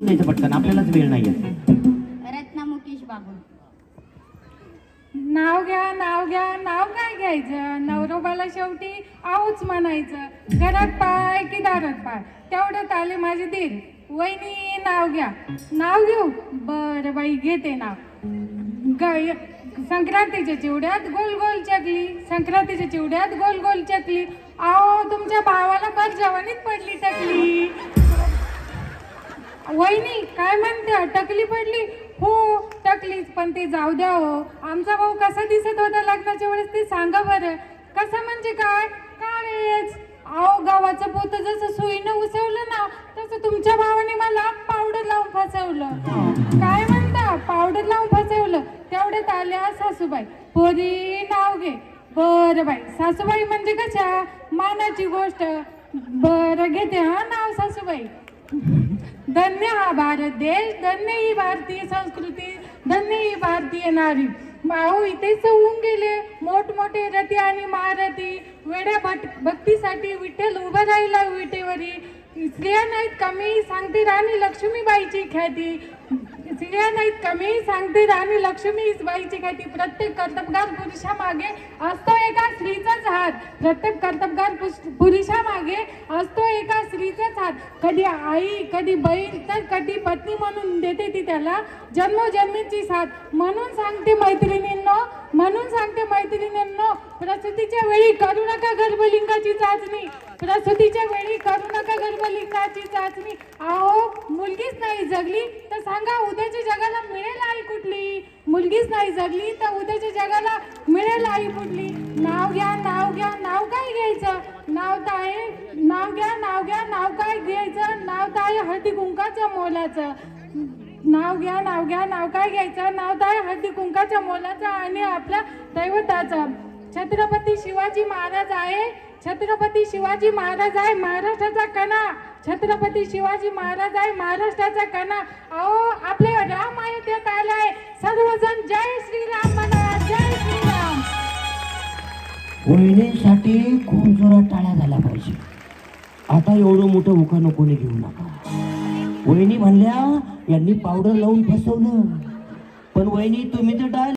द्यायचं पटकन आपल्यालाच वेळ नाहीये. रत्ना मुकेश बाबू नाव घ्या नाव घ्या नाव काय घ्यायचं? नवरोबाला शेवटी आऊच म्हणायचं. घरात पाय की दारात पाय? तेवढ्यात आले माझे दीर वहिनी नाव घ्या. नाव घेऊ? बरं बाई घेते नाव. गाय संक्रांतीच्या चिवड्यात गोल गोल चकली. संक्रांतीच्या चिवड्यात गोल गोल चकली. आओ तुमच्या भावाला फार जवानीत पडली टकली. वहिनी काय म्हणते? टकली पडली? हो टकलीच. पण ते जाऊ द्या हो. आमचा भाऊ कसा दिसत होता लग्नाच्या वेळेस ते सांगा बरं. कसं म्हणजे काय? काळेच. अहो गावाचं पोत जसं सुईनं उसवलं ना तसं तुमच्या भावाने मला पावडर लावून फसवलं. काय म्हणता? पावडर लावून फसवलं. तेवढ्यात आल्या सासूबाई. पोरी नाव घे. बरं बाई. सासूबाई म्हणजे कशा? मानाची गोष्ट. बरं घेते हा नाव सासूबाई. धन्य हा भारत देश धन्य ही भारतीय संस्कृती धन्य ही भारतीय नारी. भाऊ इथे होऊन गेले. मोठमोठे रथी आणि महारथी वेड्या भट भक्तीसाठी विठ्ठल उभा राहिला विटेवरी. स्त्रिया नाहीत कमी सांगते राणी लक्ष्मीबाईची ख्याती. स्त्रिया नाहीत कमी सांगते राणी लक्ष्मीबाईची ख्याती. प्रत्येक कर्तबगार पुरुषामागे असतो एका स्त्रीचाच हात. प्रत्येक कर्तबगार पुरुषामागे असतो एका स्त्रीचाच हात. कधी आई कधी बहीण तर कधी पत्नी म्हणून देते ती त्याला जन्मोजन्मीची साथ. म्हणून सांगते मैत्रिणींनो म्हणून सांगते मैत्रिणींनो प्रसूतीच्या वेळी करू नका गर्भलिंगाची चाचणी. प्रसूतीच्या वेळी करू नका गर्भलिंगाची चाचणी. अहो मुलगीच नाही जगली तर सांगा उद्याच्या जगाला मिळेल आई कुठली? मुलगीच नाही जगली तर उद्याच्या जगाला मिळेल आई कुठली नाव घ्या नाव घ्या नाव काय घ्यायचं? नाव तर आहे नाव घ्या नाव घ्या नाव काय घ्यायचं? नाव तर आहे हळदी कुंकाचं मोलाचं. नाव घ्या नाव घ्या नाव काय घ्यायचं? नाव तर आहे हळदी कुंकाच्या मोलाचं आणि आपल्या दैवताचं. छत्रपती शिवाजी महाराज आहे. छत्रपती शिवाजी महाराज आहे महाराष्ट्राचा कणा. छत्रपती शिवाजी महाराज आहे महाराष्ट्राचा कणा. अहो आपले राम अयोध्येत आहे सर्वजण जय श्रीराम म्हणा जय श्रीराम. वहिनीसाठी खूप जोरात टाळ्या झाल्या पाहिजे. आता एवढं मोठं उखाणं कोणी घेऊ नका. वहिनी म्हणल्या यांनी पावडर लावून फसवलं. पण वहिनी तुम्ही तर डाळ